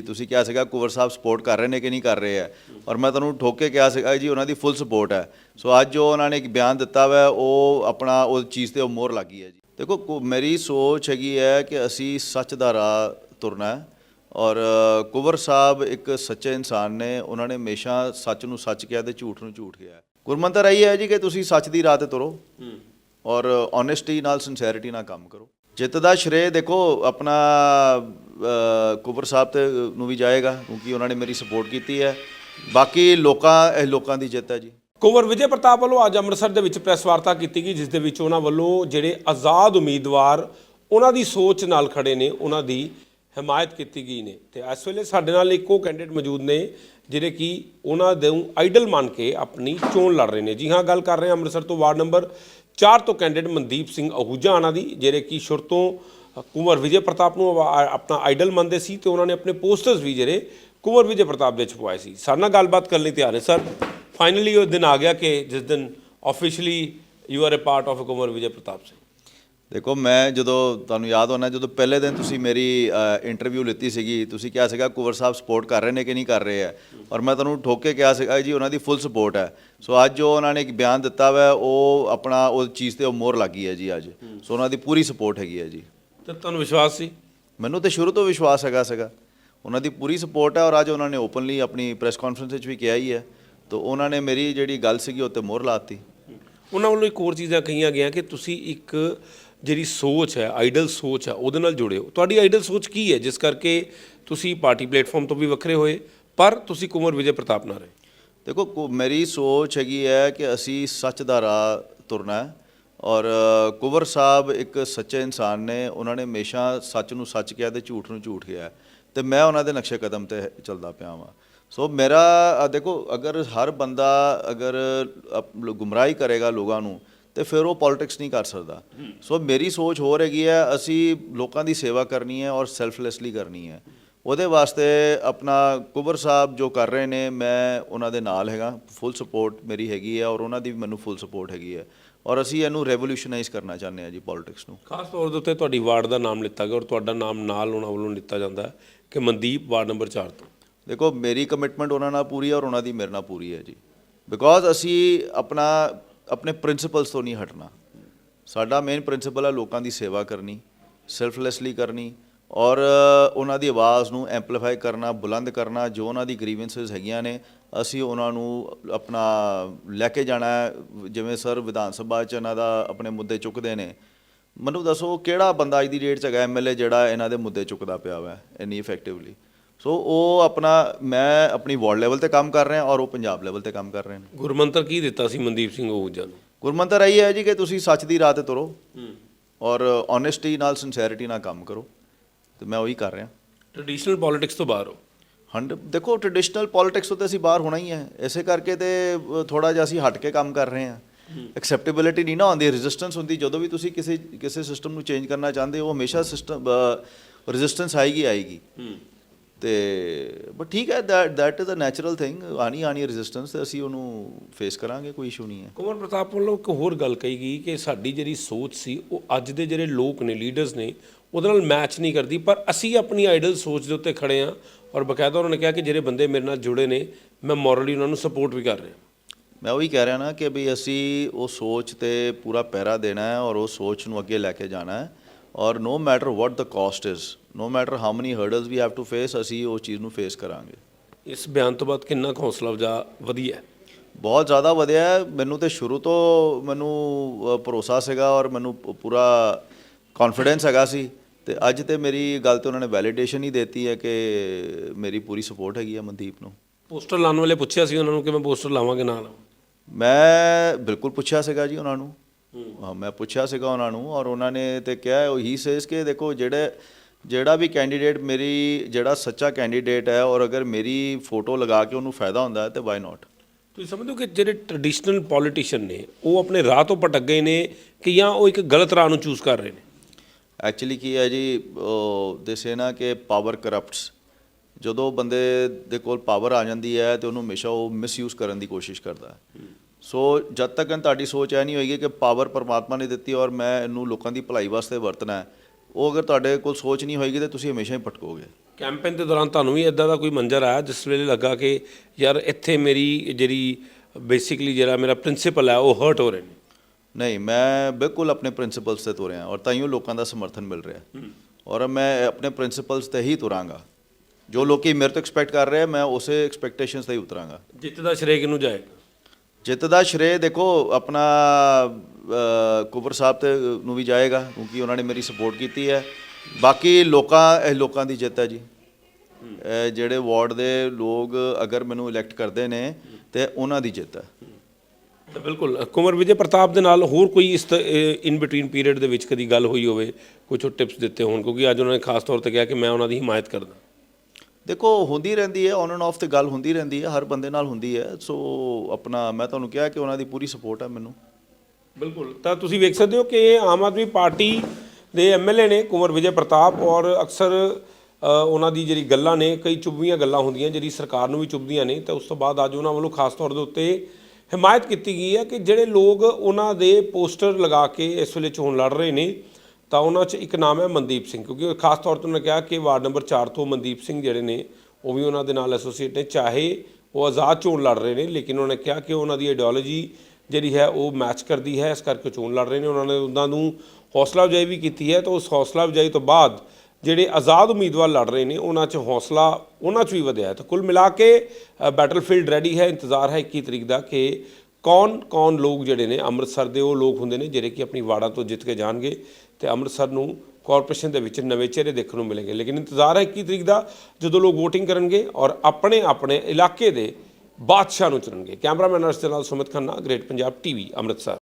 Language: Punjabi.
ਤੁਸੀਂ ਕਿਹਾ ਸੀਗਾ ਕੁਵਰ ਸਾਹਿਬ ਸਪੋਰਟ ਕਰ ਰਹੇ ਨੇ ਕਿ ਨਹੀਂ ਕਰ ਰਹੇ ਹੈ ਔਰ ਮੈਂ ਤੁਹਾਨੂੰ ਠੋਕ ਕਿਹਾ ਸੀਗਾ ਜੀ ਉਹਨਾਂ ਦੀ ਫੁੱਲ ਸਪੋਰਟ ਹੈ। ਸੋ ਅੱਜ ਜੋ ਉਹਨਾਂ ਨੇ ਇੱਕ ਬਿਆਨ ਦਿੱਤਾ ਵਾ ਉਹ ਆਪਣਾ ਉਹ ਚੀਜ਼ ਤੇ ਉਹ ਮੋਹਰ ਲੱਗੀ ਹੈ ਜੀ। ਦੇਖੋ ਮੇਰੀ ਸੋਚ ਹੈਗੀ ਹੈ ਕਿ ਅਸੀਂ ਸੱਚ ਦਾ ਰਾਹ ਤੁਰਨਾ ਹੈ ਔਰ ਕੁਵਰ ਸਾਹਿਬ ਇੱਕ ਸੱਚੇ ਇਨਸਾਨ ਨੇ ਉਹਨਾਂ ਨੇ ਹਮੇਸ਼ਾ ਸੱਚ ਨੂੰ ਸੱਚ ਕਿਹਾ ਤੇ ਝੂਠ ਨੂੰ ਝੂਠ ਕਿਹਾ ਗੁਰਮੰਤਰ ਇਹੀ ਹੈ ਜੀ ਕਿ ਤੁਸੀਂ ਸੱਚ ਦੀ ਰਾਹ ਤੇ ਤੁਰੋ ਔਰ ਓਨੈਸਟੀ ਨਾਲ ਸਿੰਸੈਰਿਟੀ ਨਾਲ ਕੰਮ ਕਰੋ। ਜਿੱਤ ਦਾ ਸ਼੍ਰੇ ਦੇਖੋ ਆਪਣਾ ਅ, ਕੁਬਰ ਸਾਹਿਬ ਤੇ ਨੂੰ ਵੀ ਜਾਏਗਾ ਕਿਉਂਕਿ ਉਹਨਾਂ ਨੇ ਮੇਰੀ ਸਪੋਰਟ ਕੀਤੀ ਹੈ। ਬਾਕੀ ਲੋਕਾਂ ਇਹ ਲੋਕਾਂ ਦੀ ਜਿੱਤ ਹੈ ਜੀ। ਕੁੰਵਰ ਵਿਜੇ ਪ੍ਰਤਾਪ ਵੱਲੋਂ ਅੱਜ ਅੰਮ੍ਰਿਤਸਰ ਦੇ ਵਿੱਚ ਪ੍ਰੈਸ ਵਾਰਤਾ ਕੀਤੀ ਗਈ ਜਿਸ ਦੇ ਵਿੱਚ ਉਹਨਾਂ ਵੱਲੋਂ ਜਿਹੜੇ ਆਜ਼ਾਦ ਉਮੀਦਵਾਰ ਉਹਨਾਂ ਦੀ ਸੋਚ ਨਾਲ ਖੜੇ ਨੇ ਉਹਨਾਂ ਦੀ ਹਮਾਇਤ ਕੀਤੀ ਗਈ ਨੇ। ਤੇ ਇਸ ਵੇਲੇ ਸਾਡੇ ਨਾਲ ਇੱਕੋ ਕੈਂਡੀਡੇਟ ਮੌਜੂਦ ਨੇ ਜਿਹੜੇ ਕਿ ਉਹਨਾਂ ਦੇ ਆਈਡਲ ਮੰਨ ਕੇ ਆਪਣੀ ਚੋਣ ਲੜ ਰਹੇ ਨੇ। ਜੀ ਹਾਂ ਗੱਲ ਕਰ ਰਹੇ ਹਾਂ ਅੰਮ੍ਰਿਤਸਰ ਤੋਂ ਵਾਰਡ ਨੰਬਰ ਚਾਰ ਤੋਂ ਕੈਂਡੀਡੇਟ ਮਨਦੀਪ ਸਿੰਘ ਅਹੂਜਾ ਆਣਾ ਦੀ, ਜਿਹੜੇ ਕਿ ਸ਼ੁਰੂ ਤੋਂ ਕੁੰਵਰ ਵਿਜੇ ਪ੍ਰਤਾਪ ਨੂੰ ਆਪਣਾ ਆਈਡਲ ਮੰਨਦੇ ਸੀ ਤੇ ਉਹਨਾਂ ਨੇ ਆਪਣੇ ਪੋਸਟਰਸ ਵੀ ਜਿਹੜੇ ਕੁੰਵਰ ਵਿਜੇ ਪ੍ਰਤਾਪ ਦੇ ਛਪਵਾਏ ਸੀ। ਸਾਡੇ ਨਾਲ ਗੱਲਬਾਤ ਕਰਨ ਲਈ ਤਿਆਰ ਹੈ, ਸਰ। ਫਾਈਨਲੀ ਉਹ ਦਿਨ ਆ ਗਿਆ ਕਿ ਜਿਸ ਦਿਨ officially you are a part of Kunwar Vijay Pratap Singh. ਦੇਖੋ ਮੈਂ ਜਦੋਂ ਤੁਹਾਨੂੰ ਯਾਦ ਹੋਣਾ ਜਦੋਂ ਪਹਿਲੇ ਦਿਨ ਤੁਸੀਂ ਮੇਰੀ ਇੰਟਰਵਿਊ ਲਿੱਤੀ ਸੀਗੀ ਤੁਸੀਂ ਕਿਹਾ ਸੀਗਾ ਕੁਵਰ ਸਾਹਿਬ ਸਪੋਰਟ ਕਰ ਰਹੇ ਨੇ ਕਿ ਨਹੀਂ ਕਰ ਰਹੇ ਹੈ? ਔਰ ਮੈਂ ਤੁਹਾਨੂੰ ਠੋਕ ਕੇ ਕਿਹਾ ਸੀਗਾ ਜੀ ਉਹਨਾਂ ਦੀ ਫੁੱਲ ਸਪੋਰਟ ਹੈ। ਸੋ ਅੱਜ ਜੋ ਉਹਨਾਂ ਨੇ ਇੱਕ ਬਿਆਨ ਦਿੱਤਾ ਵਾ ਉਹ ਆਪਣਾ ਉਹ ਚੀਜ਼ ਤੇ ਉਹ ਮੋਹਰ ਲੱਗੀ ਹੈ ਜੀ ਅੱਜ। ਸੋ ਉਹਨਾਂ ਦੀ ਪੂਰੀ ਸਪੋਰਟ ਹੈਗੀ ਹੈ ਜੀ। ਤੇ ਤੁਹਾਨੂੰ ਵਿਸ਼ਵਾਸ ਸੀ? ਮੈਨੂੰ ਤੇ ਸ਼ੁਰੂ ਤੋਂ ਵਿਸ਼ਵਾਸ ਹੈਗਾ ਸੀਗਾ। ਉਹਨਾਂ ਦੀ ਪੂਰੀ ਸਪੋਰਟ ਹੈ ਔਰ ਅੱਜ ਉਹਨਾਂ ਨੇ ਓਪਨਲੀ ਆਪਣੀ ਪ੍ਰੈਸ ਕਾਨਫਰੰਸ ਵਿੱਚ ਵੀ ਕਿਹਾ ਹੀ ਹੈ। ਤਾਂ ਉਹਨਾਂ ਨੇ ਮੇਰੀ ਜਿਹੜੀ ਗੱਲ ਸੀਗੀ ਉਹ ਤੇ ਮੋਹਰ ਲਾਤੀ ਉਹਨਾਂ ਵੱਲੋਂ ਇੱਕ ਹੋਰ ਚੀਜ਼ਾਂ ਕਹੀਆਂ ਗਿਆ ਕਿ ਤੁਸੀਂ ਇੱਕ ਜਿਹੜੀ ਸੋਚ ਹੈ ਆਈਡਲ ਸੋਚ ਹੈ, ਉਹਦੇ ਨਾਲ ਜੁੜਿਓ ਤੁਹਾਡੀ ਆਈਡਲ ਸੋਚ ਕੀ ਹੈ, ਜਿਸ ਕਰਕੇ ਤੁਸੀਂ ਪਾਰਟੀ ਪਲੇਟਫਾਰਮ ਤੋਂ ਵੀ ਵੱਖਰੇ ਹੋਏ, ਪਰ ਤੁਸੀਂ ਕੁੰਵਰ ਵਿਜੇ ਪ੍ਰਤਾਪ ਨਾਲ ਰਹੇ? ਦੇਖੋ, ਕੁ- ਮੇਰੀ ਸੋਚ ਹੈਗੀ ਹੈ ਕਿ ਅਸੀਂ ਸੱਚ ਦਾ ਰਾਹ ਤੁਰਨਾ ਹੈ ਔਰ ਕੁਵਰ ਸਾਹਿਬ ਇੱਕ ਸੱਚੇ ਇਨਸਾਨ ਨੇ, ਉਹਨਾਂ ਨੇ ਹਮੇਸ਼ਾ ਸੱਚ ਨੂੰ ਸੱਚ ਕਿਹਾ ਤੇ ਝੂਠ ਨੂੰ ਝੂਠ ਕਿਹਾ ਤੇ ਮੈਂ ਉਹਨਾਂ ਦੇ ਨਕਸ਼ੇ ਕਦਮ ਤੇ ਚੱਲਦਾ ਪਿਆ ਵਾਂ। ਸੋ ਮੇਰਾ ਦੇਖੋ, ਅਗਰ ਹਰ ਬੰਦਾ ਅਗਰ ਗੁੰਮਰਾਹੀ ਕਰੇਗਾ ਲੋਕਾਂ ਨੂੰ ਤੇ ਫਿਰ ਉਹ ਪੋਲਿਟਿਕਸ ਨਹੀਂ ਕਰ ਸਕਦਾ। ਸੋ ਮੇਰੀ ਸੋਚ ਹੋਰ ਹੈਗੀ ਹੈ ਅਸੀਂ ਲੋਕਾਂ ਦੀ ਸੇਵਾ ਕਰਨੀ ਹੈ ਔਰ ਸੈਲਫਲੈਸਲੀ ਕਰਨੀ ਹੈ। ਉਹਦੇ ਵਾਸਤੇ ਆਪਣਾ ਕੁਬਰ ਸਾਹਿਬ ਜੋ ਕਰ ਰਹੇ ਨੇ ਮੈਂ ਉਹਨਾਂ ਦੇ ਨਾਲ ਹੈਗਾ ਫੁੱਲ ਸਪੋਰਟ ਮੇਰੀ ਹੈਗੀ ਹੈ ਔਰ ਉਹਨਾਂ ਦੀ ਵੀ ਮੈਨੂੰ ਫੁੱਲ ਸਪੋਰਟ ਹੈਗੀ ਹੈ। ਔਰ ਅਸੀਂ ਇਹਨੂੰ ਰੈਵੋਲੂਸ਼ਨਾਈਜ਼ ਕਰਨਾ ਚਾਹੁੰਦੇ ਹਾਂ ਜੀ ਪੋਲਿਟਿਕਸ ਨੂੰ। ਖਾਸ ਤੌਰ ਦੇ ਉੱਤੇ ਤੁਹਾਡੀ ਵਾਰਡ ਦਾ ਨਾਮ ਲਿੱਤਾ ਗਿਆ ਔਰ ਤੁਹਾਡਾ ਨਾਮ ਨਾਲ ਉਹਨਾਂ ਵੱਲੋਂ ਲਿੱਤਾ ਜਾਂਦਾ ਹੈ ਕਿ ਮਨਦੀਪ ਵਾਰਡ ਨੰਬਰ 4 ਤੋਂ। ਦੇਖੋ ਮੇਰੀ ਕਮਿਟਮੈਂਟ ਉਹਨਾਂ ਨਾਲ ਪੂਰੀ ਹੈ ਔਰ ਉਹਨਾਂ ਦੀ ਮੇਰੇ ਨਾਲ ਪੂਰੀ ਹੈ ਜੀ। ਬਿਕੋਜ਼ ਅਸੀਂ ਆਪਣਾ ਆਪਣੇ ਪ੍ਰਿੰਸੀਪਲਸ ਤੋਂ ਨਹੀਂ ਹਟਣਾ। ਸਾਡਾ ਮੇਨ ਪ੍ਰਿੰਸੀਪਲ ਹੈ ਲੋਕਾਂ ਦੀ ਸੇਵਾ ਕਰਨੀ ਸੈਲਫਲੈਸਲੀ ਕਰਨੀ ਔਰ ਉਹਨਾਂ ਦੀ ਆਵਾਜ਼ ਨੂੰ ਐਂਪਲੀਫਾਈ ਕਰਨਾ, ਬੁਲੰਦ ਕਰਨਾ, ਜੋ ਉਹਨਾਂ ਦੀ ਗ੍ਰੀਵੈਂਸਸ ਹੈਗੀਆਂ ਨੇ, ਅਸੀਂ ਉਹਨਾਂ ਨੂੰ ਆਪਣਾ ਲੈ ਕੇ ਜਾਣਾ ਜਿਵੇਂ ਸਰ ਵਿਧਾਨ ਸਭਾ 'ਚ ਇਹਨਾਂ ਦਾ ਆਪਣੇ ਮੁੱਦੇ ਚੁੱਕਦੇ ਨੇ। ਮੈਨੂੰ ਦੱਸੋ ਕਿਹੜਾ ਬੰਦਾ ਅੱਜ ਦੀ ਡੇਟ 'ਚ ਹੈਗਾ ਐਮਐਲਏ ਜਿਹੜਾ ਇਹਨਾਂ ਦੇ ਮੁੱਦੇ ਚੁੱਕਦਾ ਪਿਆ ਵਾ, ਇੰਨੀ ਇਫੈਕਟਿਵਲੀ ਸੋ ਉਹ ਆਪਣਾ ਮੈਂ ਆਪਣੀ ਵਾਰਡ ਲੈਵਲ ਤੇ ਕੰਮ ਕਰ ਰਿਹਾ ਔਰ ਉਹ ਪੰਜਾਬ ਲੈਵਲ ਤੇ ਕੰਮ ਕਰ ਰਹੇ ਨੇ। ਗੁਰਮੰਤਰ ਕੀ ਦਿੱਤਾ ਸੀ ਮਨਦੀਪ ਸਿੰਘ ਅਹੂਜਾ ਨੂੰ? ਗੁਰਮੰਤਰ ਇਹੀ ਹੈ ਜੀ ਕਿ ਤੁਸੀਂ ਸੱਚ ਦੀ ਰਾਹ ਤੇ ਤੁਰੋ ਔਰ ਓਨੈਸਟੀ ਨਾਲ ਸਿੰਸੈਰਿਟੀ ਨਾਲ ਕੰਮ ਕਰੋ। ਤੇ ਮੈਂ ਉਹੀ ਕਰ ਰਿਹਾ। ਟ੍ਰੈਡੀਸ਼ਨਲ ਪੋਲਿਟਿਕਸ ਤੋਂ ਬਾਹਰ ਹੋ? ਹੰਡ ਦੇਖੋ ਟ੍ਰੈਡੀਸ਼ਨਲ ਪੋਲਿਟਿਕਸ ਤੋਂ ਤੇ ਅਸੀਂ ਬਾਹਰ ਹੋਣਾ ਹੀ ਹੈ। ਇਸੇ ਕਰਕੇ ਤੇ ਥੋੜਾ ਜਿਹਾ ਅਸੀਂ ਹਟ ਕੇ ਕੰਮ ਕਰ ਰਹੇ ਹਾਂ। ਐਕਸੈਪਟੇਬਿਲਿਟੀ ਨਹੀਂ ਨਾ ਆਉਂਦੀ ਰੈਜ਼ਿਸਟੈਂਸ ਹੁੰਦੀ। ਜਦੋਂ ਵੀ ਤੁਸੀਂ ਕਿਸੇ ਕਿਸੇ ਸਿਸਟਮ ਨੂੰ ਚੇਂਜ ਕਰਨਾ ਚਾਹੁੰਦੇ ਹੋ ਹਮੇਸ਼ਾ ਸਿਸਟਮ ਰੈਜ਼ਿਸਟੈਂਸ ਆਏਗੀ ਆਏਗੀ। ਤੇ ਬਟ ਠੀਕ ਹੈ that that is a natural thing ਆਣੀ ਆਣੀ ਰੈਜ਼ਿਸਟੈਂਸ ਤੇ ਅਸੀਂ ਉਹਨੂੰ ਫੇਸ ਕਰਾਂਗੇ ਕੋਈ ਇਸ਼ੂ ਨਹੀਂ ਹੈ। ਕੁਮਾਰ ਪ੍ਰਤਾਪ ਵੱਲੋਂ ਇੱਕ ਹੋਰ ਗੱਲ ਕਹੀ ਗਈ ਕਿ ਸਾਡੀ ਜਿਹੜੀ ਸੋਚ ਸੀ ਉਹ ਅੱਜ ਦੇ ਜਿਹੜੇ ਲੋਕ ਨੇ ਲੀਡਰਸ ਨੇ ਉਹਦੇ ਨਾਲ ਮੈਚ ਨਹੀਂ ਕਰਦੀ ਪਰ ਅਸੀਂ ਆਪਣੀ ਆਈਡਲ ਸੋਚ ਦੇ ਉੱਤੇ ਖੜੇ ਆ ਔਰ ਬਕਾਇਦਾ ਉਹਨਾਂ ਨੇ ਕਿਹਾ ਕਿ ਜਿਹੜੇ ਬੰਦੇ ਮੇਰੇ ਨਾਲ ਜੁੜੇ ਨੇ ਮੈਂ ਮੋਰਲੀ ਉਹਨਾਂ ਨੂੰ ਸਪੋਰਟ ਵੀ ਕਰ ਰਿਹਾ। ਮੈਂ ਉਹੀ ਕਹਿ ਰਿਹਾ ਨਾ ਕਿ ਵੀ ਅਸੀਂ ਉਹ ਸੋਚ ਤੇ ਪੂਰਾ ਪਹਿਰਾ ਦੇਣਾ ਹੈ ਔਰ ਉਹ ਸੋਚ ਨੂੰ ਅੱਗੇ ਲੈ ਕੇ ਜਾਣਾ ਹੈ। ਔਰ no matter what the cost is no matter how many hurdles we have to face ਅਸੀਂ ਉਹ ਚੀਜ਼ ਨੂੰ ਫੇਸ ਕਰਾਂਗੇ। ਇਸ ਬਿਆਨ ਤੋਂ ਬਾਅਦ ਕਿੰਨਾ ਹੌਸਲਾ ਅਫਜ਼ਾ ਵਧੀਆ ਬਹੁਤ ਜ਼ਿਆਦਾ ਵਧਿਆ। ਮੈਨੂੰ ਤੇ ਸ਼ੁਰੂ ਤੋਂ ਮੈਨੂੰ ਭਰੋਸਾ ਸੀਗਾ ਔਰ ਮੈਨੂੰ ਪੂਰਾ ਕੌਨਫੀਡੈਂਸ ਹੈਗਾ ਸੀ। ਤੇ ਅੱਜ ਤੇ ਮੇਰੀ ਗੱਲ ਤੇ ਉਹਨਾਂ ਨੇ ਵੈਲੀਡੇਸ਼ਨ ਹੀ ਦਿੱਤੀ ਹੈ ਕਿ ਮੇਰੀ ਪੂਰੀ ਸਪੋਰਟ ਹੈਗੀ ਹੈ ਮਨਦੀਪ ਨੂੰ। ਪੋਸਟਰ ਲਾਉਣ ਵੇਲੇ ਪੁੱਛਿਆ ਸੀ ਉਹਨਾਂ ਨੂੰ ਕਿ ਮੈਂ ਪੋਸਟਰ ਲਾਵਾਂ ਕਿ ਨਾ ਲਾਵਾਂ ਮੈਂ ਬਿਲਕੁਲ ਪੁੱਛਿਆ ਸੀਗਾ ਜੀ ਉਹਨਾਂ ਨੂੰ। ਮੈਂ ਪੁੱਛਿਆ ਸੀਗਾ ਉਹਨਾਂ ਨੂੰ ਔਰ ਉਹਨਾਂ ਨੇ ਤੇ ਕਿਹਾ ਉਹ ਹੀ ਸੇਸ ਕਿ ਦੇਖੋ ਜਿਹੜੇ ਜਿਹੜਾ ਵੀ ਕੈਂਡੀਡੇਟ ਮੇਰੀ ਜਿਹੜਾ ਸੱਚਾ ਕੈਂਡੀਡੇਟ ਹੈ ਔਰ ਅਗਰ ਮੇਰੀ ਫੋਟੋ ਲਗਾ ਕੇ ਉਹਨੂੰ ਫਾਇਦਾ ਹੁੰਦਾ ਹੈ ਤੇ ਵਾਈ ਨਾਟ ਤੁਸੀਂ ਸਮਝਦੇ ਹੋ ਕਿ ਜਿਹੜੇ ਟ੍ਰੈਡੀਸ਼ਨਲ ਪੋਲੀਟੀਸ਼ੀਅਨ ਨੇ ਉਹ ਆਪਣੇ ਰਾਹ ਤੋਂ ਭਟਕ ਗਏ ਨੇ ਕਿ ਜਾਂ ਉਹ ਇੱਕ ਗਲਤ ਰਾਹ ਨੂੰ ਚੂਜ਼ ਕਰ ਰਹੇ ਨੇ? ਐਕਚੁਅਲੀ ਕੀ ਹੈ ਜੀ ਦੇ ਸੇ ਨਾ ਕਿ ਪਾਵਰ ਕਰਪਟਸ ਜਦੋਂ ਬੰਦੇ ਦੇ ਕੋਲ ਪਾਵਰ ਆ ਜਾਂਦੀ ਹੈ ਤੇ ਉਹਨੂੰ ਹਮੇਸ਼ਾ ਉਹ ਮਿਸਯੂਜ਼ ਕਰਨ ਦੀ ਕੋਸ਼ਿਸ਼ ਕਰਦਾ ਹੈ। ਸੋ ਜਦ ਤੱਕ ਤੁਹਾਡੀ ਸੋਚ ਐ ਨਹੀਂ ਹੋਏਗੀ ਕਿ ਪਾਵਰ ਪਰਮਾਤਮਾ ਨੇ ਦਿੱਤੀ ਔਰ ਮੈਂ ਇਹਨੂੰ ਲੋਕਾਂ ਦੀ ਭਲਾਈ ਵਾਸਤੇ ਵਰਤਣਾ ਹੈ ਉਹ ਅਗਰ ਤੁਹਾਡੇ ਕੋਲ ਸੋਚ ਨਹੀਂ ਹੋਏਗੀ ਤੇ ਤੁਸੀਂ ਹਮੇਸ਼ਾ ਹੀ ਭਟਕੋਗੇ। ਕੈਂਪੇਨ ਦੇ ਦੌਰਾਨ ਤੁਹਾਨੂੰ ਵੀ ਇਦਾਂ ਦਾ ਕੋਈ ਮੰਜ਼ਰ ਆਇਆ ਜਿਸ ਵੇਲੇ ਲੱਗਾ ਕਿ ਯਾਰ ਇੱਥੇ ਮੇਰੀ ਜਿਹੜੀ ਬੇਸਿਕਲੀ ਜਿਹੜਾ ਮੇਰਾ ਪ੍ਰਿੰਸੀਪਲ ਹੈ ਉਹ ਹਰਟ ਹੋ ਰਹੇ ਨੇ? ਨਹੀਂ ਮੈਂ ਬਿਲਕੁਲ ਆਪਣੇ ਪ੍ਰਿੰਸੀਪਲਸ ਤੇ ਤੁਰਿਆ ਔਰ ਤਾਈਓ ਲੋਕਾਂ ਦਾ ਸਮਰਥਨ ਮਿਲ ਰਿਹਾ। ਔਰ ਮੈਂ ਆਪਣੇ ਪ੍ਰਿੰਸੀਪਲਸ ਤੇ ਹੀ ਤੁਰਾਂਗਾ। ਜੋ ਲੋਕੀ ਮੇਰੇ ਤੋਂ ਐਕਸਪੈਕਟ ਕਰ ਰਹੇ ਆ ਮੈਂ ਉਸੇ ਐਕਸਪੈਕਟੇਸ਼ਨਸ ਤੇ ਹੀ ਉਤਰਾਂਗਾ। ਜਿੱਤ ਦਾ ਸ਼੍ਰੇਅ ਕਿਹਨੂੰ ਜਾਏਗਾ। ਜਿੱਤ ਦਾ ਸ਼੍ਰੇ ਦੇਖੋ ਆਪਣਾ ਅ, ਕੁਬਰ ਸਾਹਿਬ ਤੇ ਨੂੰ ਵੀ ਜਾਏਗਾ ਕਿਉਂਕਿ ਉਹਨਾਂ ਨੇ ਮੇਰੀ ਸਪੋਰਟ ਕੀਤੀ ਹੈ। ਬਾਕੀ ਲੋਕਾਂ ਇਹ ਲੋਕਾਂ ਦੀ ਜਿੱਤ ਹੈ ਜੀ। ਜਿਹੜੇ ਵਾਰਡ ਦੇ ਲੋਕ ਅਗਰ ਮੈਨੂੰ ਇਲੈਕਟ ਕਰਦੇ ਨੇ ਤੇ ਉਹਨਾਂ ਦੀ ਜਿੱਤ ਹੈ। ਤਾਂ ਬਿਲਕੁਲ ਕੁਮਰ ਵਿਜੇ ਪ੍ਰਤਾਪ ਦੇ ਨਾਲ ਹੋਰ ਕੋਈ ਇਸ ਇਨ ਬਿਟਵੀਨ ਪੀਰੀਅਡ ਦੇ ਵਿੱਚ ਕਦੀ ਗੱਲ ਹੋਈ ਹੋਵੇ? ਕੁਝ ਟਿਪਸ ਦਿੱਤੇ ਹੋਣ ਕਿਉਂਕਿ ਅੱਜ ਉਹਨਾਂ ਨੇ ਖਾਸ ਤੌਰ ਤੇ ਕਿਹਾ ਕਿ ਮੈਂ ਉਹਨਾਂ ਦੀ ਹਿਮਾਇਤ ਕਰਦਾ। ਦੇਖੋ, ਹੁੰਦੀ ਰਹਿੰਦੀ ਹੈ ਔਨ ਐਂਡ ਆਫ ਤੇ ਗੱਲ ਹੁੰਦੀ ਰਹਿੰਦੀ ਹੈ, ਹਰ ਬੰਦੇ ਨਾਲ ਹੁੰਦੀ ਹੈ, ਸੋ ਆਪਣਾ ਮੈਂ ਤੁਹਾਨੂੰ ਕਿਹਾ ਕਿ ਉਹਨਾਂ ਦੀ ਪੂਰੀ ਸਪੋਰਟ ਹੈ ਮੈਨੂੰ। ਬਿਲਕੁਲ। ਤਾਂ ਤੁਸੀਂ ਵੇਖ ਸਕਦੇ ਹੋ ਕਿ ਆਮ ਆਦਮੀ ਪਾਰਟੀ ਦੇ ਐਮਐਲਏ ਨੇ ਕੁਮਰ ਵਿਜੇ ਪ੍ਰਤਾਪ, ਔਰ ਅਕਸਰ ਉਹਨਾਂ ਦੀ ਜਿਹੜੀ ਗੱਲਾਂ ਨੇ, ਕਈ ਚੁੱਭਵੀਆਂ ਗੱਲਾਂ ਹੁੰਦੀਆਂ, ਜਿਹੜੀ ਸਰਕਾਰ ਨੂੰ ਵੀ ਚੁੱਭਦੀਆਂ ਨੇ, ਤਾਂ ਉਸ ਤੋਂ ਬਾਅਦ ਅੱਜ ਉਹਨਾਂ ਵੱਲੋਂ ਖਾਸ ਤੌਰ ਦੇ ਉੱਤੇ ਹਮਾਇਤ ਕੀਤੀ ਗਈ ਹੈ ਕਿ ਜਿਹੜੇ ਲੋਕ ਉਹਨਾਂ ਦੇ ਪੋਸਟਰ ਲਗਾ ਕੇ ਇਸ ਵੇਲੇ ਚੋਣ ਲੜ ਰਹੇ ਨੇ ਤਾਂ ਉਹਨਾਂ 'ਚ ਇੱਕ ਨਾਮ ਹੈ ਮਨਦੀਪ ਸਿੰਘ, ਕਿਉਂਕਿ ਖਾਸ ਤੌਰ ਤੇ ਉਹਨਾਂ ਕਿਹਾ ਕਿ ਵਾਰਡ ਨੰਬਰ 4 ਤੋਂ ਮਨਦੀਪ ਸਿੰਘ ਜਿਹੜੇ ਨੇ, ਉਹ ਵੀ ਉਹਨਾਂ ਦੇ ਨਾਲ ਐਸੋਸੀਏਟ ਨੇ, ਚਾਹੇ ਉਹ ਆਜ਼ਾਦ ਚੋਣ ਲੜ ਰਹੇ ਨੇ, ਲੇਕਿਨ ਉਹਨਾਂ ਨੇ ਕਿਹਾ ਕਿ ਉਹਨਾਂ ਦੀ ਆਈਡੀਓਲੋਜੀ ਜਿਹੜੀ ਹੈ ਉਹ ਮੈਚ ਕਰਦੀ ਹੈ, ਇਸ ਕਰਕੇ ਚੋਣ ਲੜ ਰਹੇ ਨੇ। ਉਹਨਾਂ ਨੇ ਉਹਨਾਂ ਨੂੰ ਹੌਸਲਾ ਅਫਜ਼ਾਈ ਵੀ ਕੀਤੀ ਹੈ, ਤਾਂ ਉਸ ਹੌਸਲਾ ਅਫਜ਼ਾਈ ਤੋਂ ਬਾਅਦ ਜਿਹੜੇ ਆਜ਼ਾਦ ਉਮੀਦਵਾਰ ਲੜ ਰਹੇ ਨੇ, ਉਹਨਾਂ 'ਚ ਹੌਸਲਾ ਉਹਨਾਂ 'ਚ ਵੀ ਵਧਿਆ ਹੈ। ਤਾਂ ਕੁੱਲ ਮਿਲਾ ਕੇ ਬੈਟਲਫੀਲਡ ਰੈਡੀ ਹੈ, ਇੰਤਜ਼ਾਰ ਹੈ 21 ਤਰੀਕ ਦਾ ਕਿ ਕੌਣ ਕੌਣ ਲੋਕ ਜਿਹੜੇ ਨੇ, ਅੰਮ੍ਰਿਤਸਰ ਦੇ ਉਹ ਲੋਕ ਹੁੰਦੇ ਨੇ, ਜਿਹੜੇ ਕਿ ਆਪਣੀ ਵਾਰਡਾਂ ਤੋਂ ਜਿੱਤ ਕੇ ਜਾਣਗੇ। ਤੇ ਅੰਮ੍ਰਿਤਸਰ ਨੂੰ ਕਾਰਪੋਰੇਸ਼ਨ ਦੇ ਵਿੱਚ ਨਵੇਂ ਚਿਹਰੇ ਦੇਖਣ ਨੂੰ ਮਿਲਣਗੇ। ਲੇਕਿਨ ਇੰਤਜ਼ਾਰ ਹੈ 21 ਤਰੀਕ ਦਾ, ਜਦੋਂ ਲੋਕ VOTING ਕਰਨਗੇ ਔਰ ਆਪਣੇ ਆਪਣੇ ਇਲਾਕੇ ਦੇ ਬਾਦਸ਼ਾਹ ਨੂੰ ਚੁਣਨਗੇ। ਕੈਮਰਾਮੈਨ ਅਰਸ਼ ਦੇ ਨਾਲ ਸੁਮਿਤ ਖੰਨਾ ਗ੍ਰੇਟ ਪੰਜਾਬ ਟੀਵੀ ਅੰਮ੍ਰਿਤਸਰ।